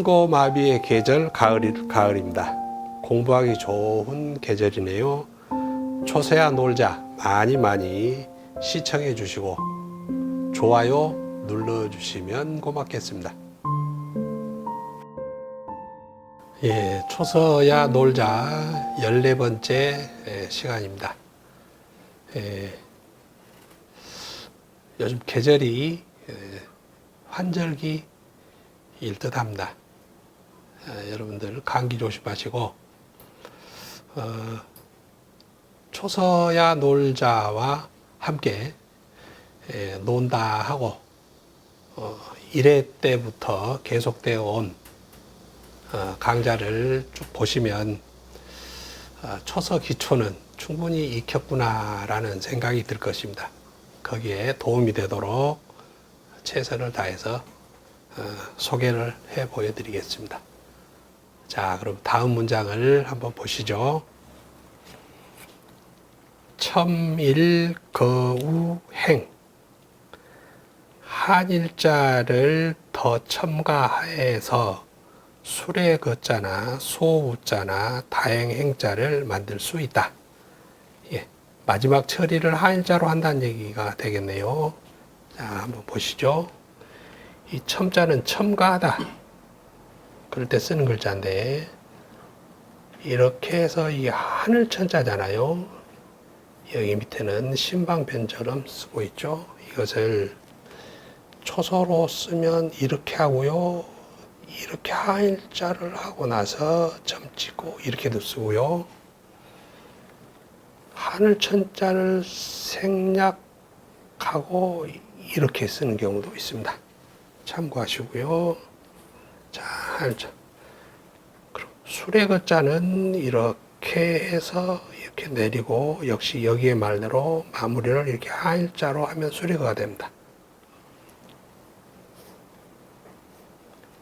천고마비의 계절 가을, 가을입니다. 공부하기 좋은 계절이네요. 초세야 놀자 많이 많이 시청해 주시고 좋아요 눌러 주시면 고맙겠습니다. 예, 초서야 놀자 14번째 시간입니다. 예, 요즘 계절이 예, 환절기 일 듯 합니다. 아, 여러분들 감기 조심하시고 어, 초서야 놀자와 함께 예, 논다 하고 어, 1회 때부터 계속되어 온 어, 강좌를 쭉 보시면 어, 초서 기초는 충분히 익혔구나라는 생각이 들 것입니다. 거기에 도움이 되도록 최선을 다해서 어, 소개를 해 보여드리겠습니다. 자, 그럼 다음 문장을 한번 보시죠. 첨일거우행 한일자를 더 첨가해서 술의 거자나 소우자나 다행행자를 만들 수 있다. 예, 마지막 처리를 한일자로 한다는 얘기가 되겠네요. 자, 한번 보시죠. 이 첨자는 첨가하다. 그럴 때 쓰는 글자인데, 이렇게 해서 이 하늘 천자잖아요. 여기 밑에는 신방변처럼 쓰고 있죠. 이것을 초서로 쓰면 이렇게 하고요. 이렇게 하일자를 하고 나서 점 찍고 이렇게도 쓰고요. 하늘 천자를 생략하고 이렇게 쓰는 경우도 있습니다. 참고하시고요. 자, 하늘자. 그럼 술의 글자는 이렇게 해서 이렇게 내리고 역시 여기에 말대로 마무리를 이렇게 하일자로 하면 수리가 됩니다.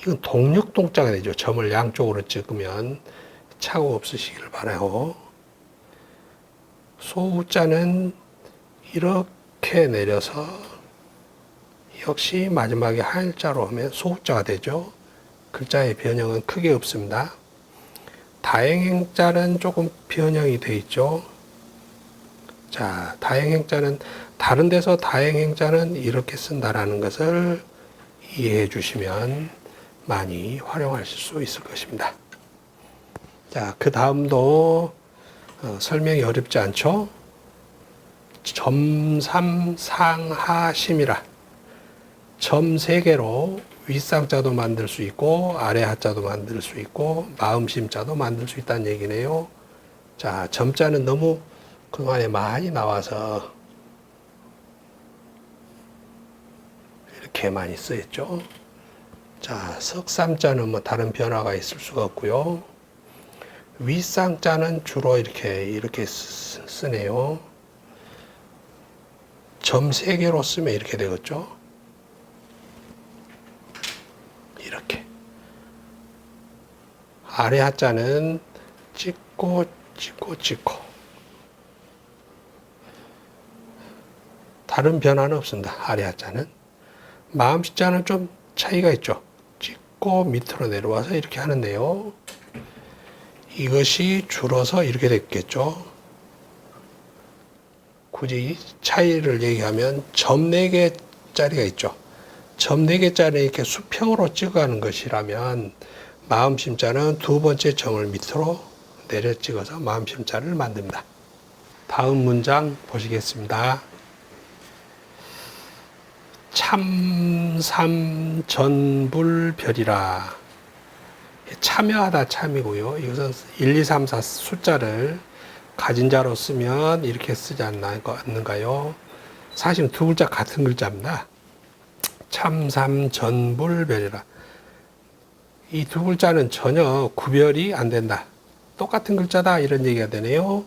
이건 동력동자가 되죠. 점을 양쪽으로 찍으면 차고 없으시기를 바라요. 소우자는 이렇게 내려서 역시 마지막에 하일자로 하면 소우자가 되죠. 글자의 변형은 크게 없습니다. 다행행자는 조금 변형이 돼 있죠. 자, 다행행자는 다른 데서 다행행자는 이렇게 쓴다라는 것을 이해해 주시면 많이 활용하실 수 있을 것입니다. 자, 그 다음도 어, 설명이 어렵지 않죠? 점삼상하심이라 점 세 개로 윗상자도 만들 수 있고 아래 하자도 만들 수 있고 마음심자도 만들 수 있다는 얘기네요. 자, 점자는 너무 그동안에 많이 나와서 이렇게 많이 쓰였죠. 자, 석삼자는 뭐 다른 변화가 있을 수가 없고요. 윗상자는 주로 이렇게 이렇게 쓰, 쓰네요. 점 세 개로 쓰면 이렇게 되겠죠. 이렇게. 아래 하자는 찍고 찍고 찍고. 다른 변화는 없습니다. 아래 하자는. 마음 시자는 좀 차이가 있죠. 찍고 밑으로 내려와서 이렇게 하는데요. 이것이 줄어서 이렇게 됐겠죠. 굳이 차이를 얘기하면 점 4개짜리가 있죠. 점 4개짜리 이렇게 수평으로 찍어가는 것이라면 마음 심자는 두 번째 점을 밑으로 내려 찍어서 마음 심자를 만듭니다. 다음 문장 보시겠습니다. 참삼전불별이라 참여하다 참이고요. 이것은 1, 2, 3, 4 숫자를 가진 자로 쓰면 이렇게 쓰지 않는가요? 사실 두 글자 같은 글자입니다. 참삼전불별이라 이 두 글자는 전혀 구별이 안 된다. 똑같은 글자다 이런 얘기가 되네요.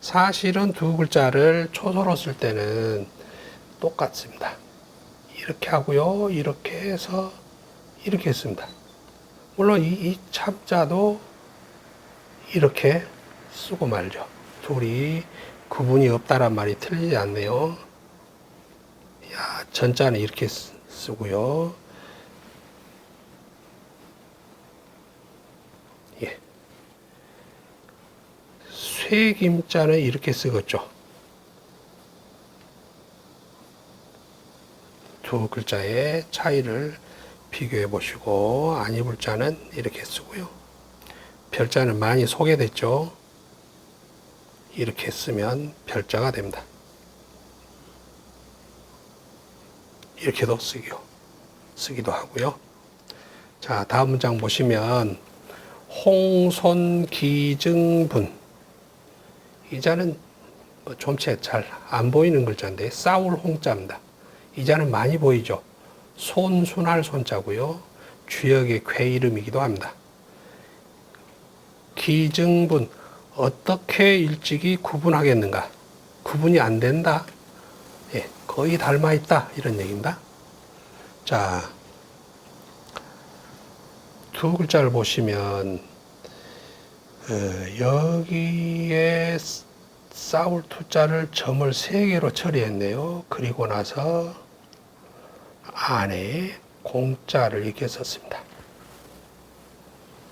사실은 두 글자를 초소로 쓸 때는 똑같습니다. 이렇게 하고요. 이렇게 해서 이렇게 했습니다. 물론 이, 이 참자도 이렇게 쓰고 말죠. 둘이 구분이 없다란 말이 틀리지 않네요. 야, 전자는 이렇게 쓰- 쓰고요. 쇠김자는 이렇게 쓰겠죠. 두 글자의 차이를 비교해 보시고 아니불자는 이렇게 쓰고요. 별자는 많이 소개됐죠. 이렇게 쓰면 별자가 됩니다. 이렇게도 쓰기요. 쓰기도 하고요. 자, 다음 문장 보시면 홍손기증분 이 자는 뭐 좀체 잘 안 보이는 글자인데 싸울 홍자입니다. 이 자는 많이 보이죠. 손순할 손자고요. 주역의 괴 이름이기도 합니다. 기증분 어떻게 일찍이 구분하겠는가? 구분이 안 된다. 예, 거의 닮아 있다 이런 얘기입니다. 자, 두 글자를 보시면 어, 여기에 싸울 투자를 점을 세 개로 처리했네요. 그리고 나서 안에 공자를 이렇게 썼습니다.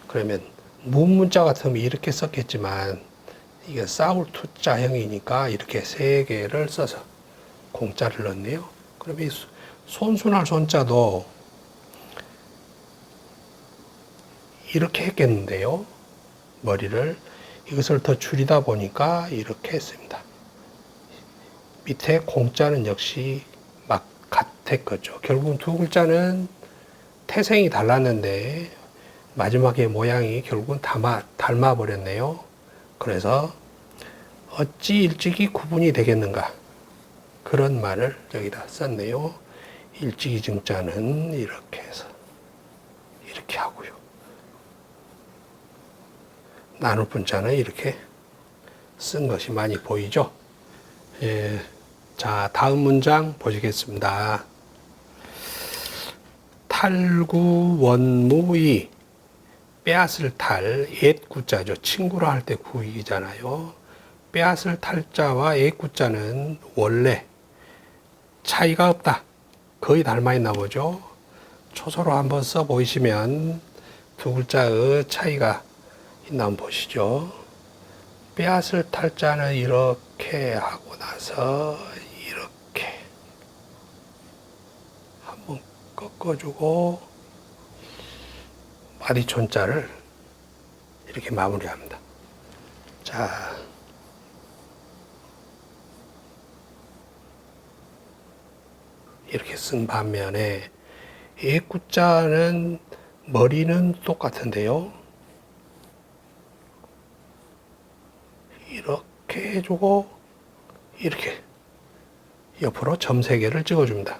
그러면 문문자 같으면 이렇게 썼겠지만 이게 싸울 투자형이니까 이렇게 세 개를 써서 공자를 넣네요. 이 손순할 손자도 이렇게 했겠는데요. 머리를 이것을 더 줄이다 보니까 이렇게 했습니다. 밑에 공자는 역시 막 같았겠죠. 결국은 두 글자는 태생이 달랐는데 마지막에 모양이 결국은 닮아, 닮아 버렸네요. 그래서 어찌 일찍이 구분이 되겠는가 그런 말을 여기다 썼네요. 일찍이 증자는 이렇게 해서 이렇게 하고요. 나눌 분자는 이렇게 쓴 것이 많이 보이죠. 예. 자, 다음 문장 보시겠습니다. 탈구 원무이 빼앗을 탈, 옛 구자죠. 친구라 할때 구이잖아요. 빼앗을 탈자와 옛 구자는 원래 차이가 없다. 거의 닮아 있나 보죠. 초소로 한번 써 보이시면 두 글자의 차이가 있나 보시죠. 빼앗을 탈자는 이렇게 하고 나서 이렇게 한번 꺾어주고 마디촌자를 이렇게 마무리합니다. 자, 이렇게 쓴 반면에 이 구자는 머리는 똑같은데요. 이렇게 해주고 이렇게 옆으로 점세 개를 찍어줍니다.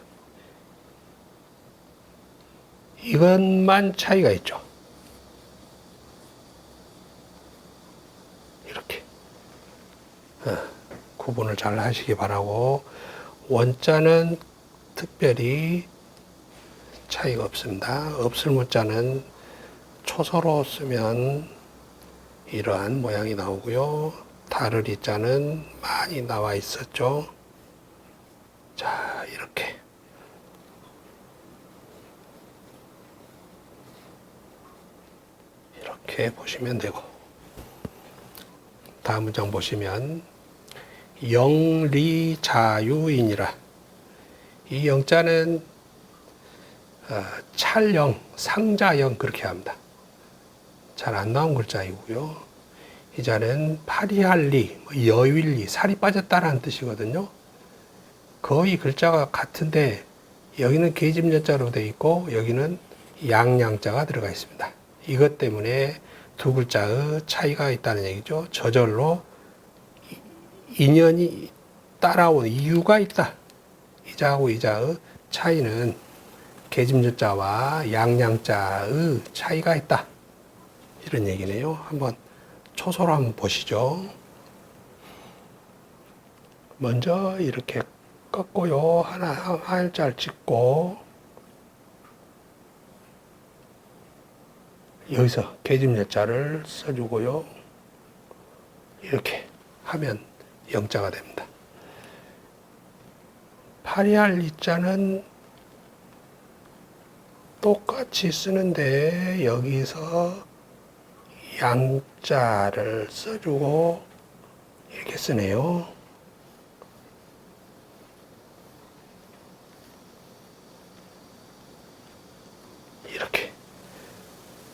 이것만 차이가 있죠. 이렇게 어, 구분을 잘 하시기 바라고 원자는 특별히 차이가 없습니다. 없을 문자는 초서로 쓰면 이러한 모양이 나오고요. 다를 이자는 많이 나와 있었죠. 자, 이렇게. 이렇게 보시면 되고. 다음 문장 보시면 영리자유인이라 이 영자는 어, 찰영, 상자영 그렇게 합니다. 잘 안 나온 글자이고요. 이 자는 파리할리, 뭐 여윌리, 살이 빠졌다라는 뜻이거든요. 거의 글자가 같은데 여기는 계집여자로 되어 있고 여기는 양양자가 들어가 있습니다. 이것 때문에 두 글자의 차이가 있다는 얘기죠. 저절로 인연이 따라온 이유가 있다. 이자하고 이자의 차이는 계집여자와 양양자의 차이가 있다. 이런 얘기네요. 한번 초소로 한번 보시죠. 먼저 이렇게 꺾고요. 하나, 한자를 찍고, 여기서 계집여자를 써주고요. 이렇게 하면 영자가 됩니다. 파리할 이자는 똑같이 쓰는데 여기서 양자를 써주고 이렇게 쓰네요. 이렇게.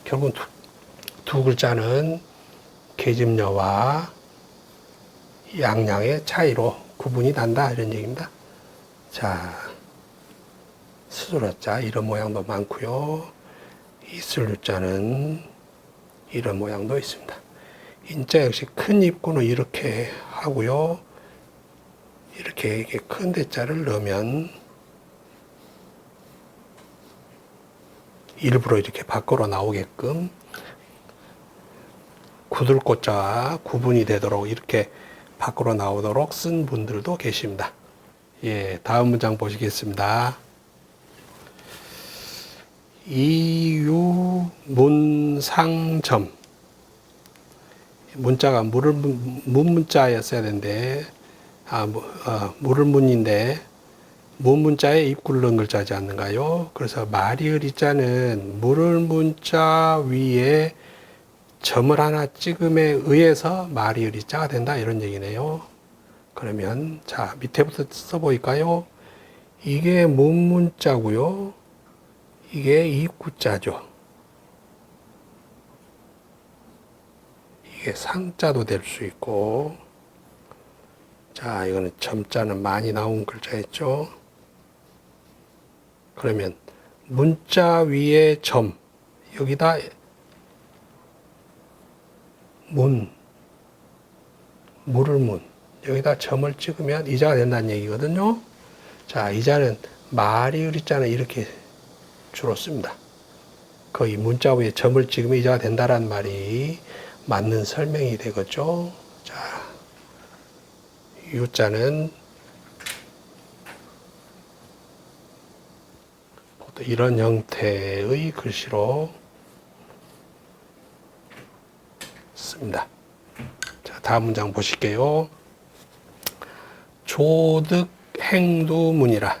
결국은 두, 두 글자는 계집녀와 양양의 차이로 구분이 난다 이런 얘기입니다. 자, 스스로자 이런 모양도 많고요. 있을 유자는 이런 모양도 있습니다. 인자 역시 큰 입구는 이렇게 하고요. 이렇게 큰 대자를 넣으면 일부러 이렇게 밖으로 나오게끔 구들꽃자와 구분이 되도록 이렇게 밖으로 나오도록 쓴 분들도 계십니다. 예, 다음 문장 보시겠습니다. 이유문상점 문자가 물을 문- 문문자였어야 되는데 아, 무- 어, 물을 문인데 문문자에 입구를 넣은 글자지 않는가요? 그래서 마리을 이자는 물을 문자 위에 점을 하나 찍음에 의해서 마리을 이자가 된다 이런 얘기네요. 그러면 자 밑에부터 써보일까요? 이게 문문자고요. 이게 입구자죠. 이게 상자도 될 수 있고 자 이거는 점자는 많이 나온 글자였죠. 그러면 문자 위에 점 여기다 문 물을 문 여기다 점을 찍으면 이자가 된다는 얘기거든요. 자 이자는 말이 의리자는 이렇게 주로 씁니다. 거의 문자 위에 점을 찍으면 이자가 된다라는 말이 맞는 설명이 되겠죠. 자, 보통 이런 형태의 글씨로 씁니다. 자, 다음 문장 보실게요. 조득 행두문이라.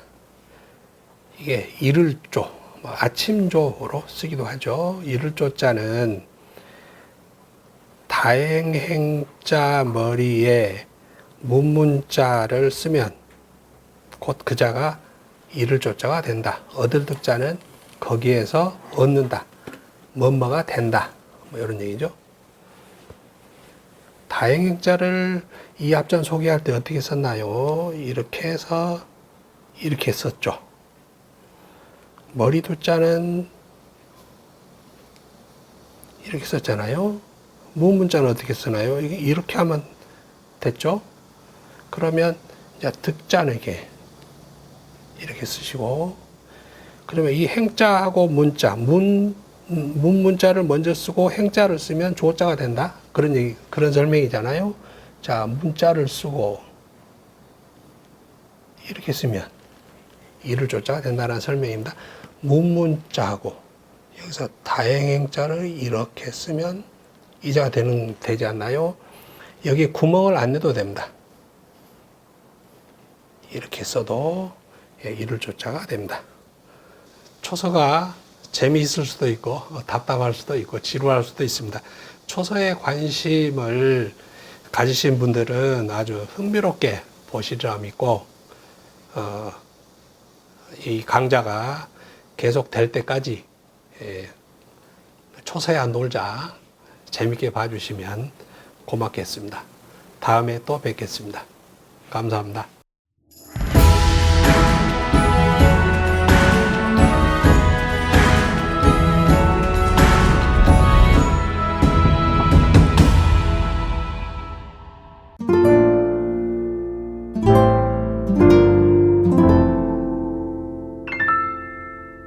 이게 이를 조, 뭐 아침조로 쓰기도 하죠. 이를 조자는 다행행자 머리에 문문자를 쓰면 곧 그 자가 이를 조자가 된다. 얻을 득자는 거기에서 얻는다. 뭐뭐가 된다. 뭐 이런 얘기죠. 다행행자를 이 앞전 소개할 때 어떻게 썼나요? 이렇게 해서 이렇게 썼죠. 머리 두자는 이렇게 썼잖아요. 무문자는 어떻게 쓰나요? 이렇게 하면 됐죠? 그러면 이제 득자는 이게 이렇게 쓰시고 그러면 이 행자하고 문자 문 문문자를 먼저 쓰고 행자를 쓰면 조자가 된다 그런 얘기 그런 설명이잖아요. 자 문자를 쓰고 이렇게 쓰면 이를 조자가 된다는 설명입니다. 문문자하고 여기서 다행행자를 이렇게 쓰면 이자가 되는 되지 않나요? 여기 구멍을 안 내도 됩니다. 이렇게 써도 예, 이를 조자가 됩니다. 초서가 재미있을 수도 있고 어, 답답할 수도 있고 지루할 수도 있습니다. 초서에 관심을 가지신 분들은 아주 흥미롭게 보시리라 믿고 어, 이 강좌가 계속 될 때까지 예, 초서야 놀자 재밌게 봐주시면 고맙겠습니다. 다음에 또 뵙겠습니다. 감사합니다.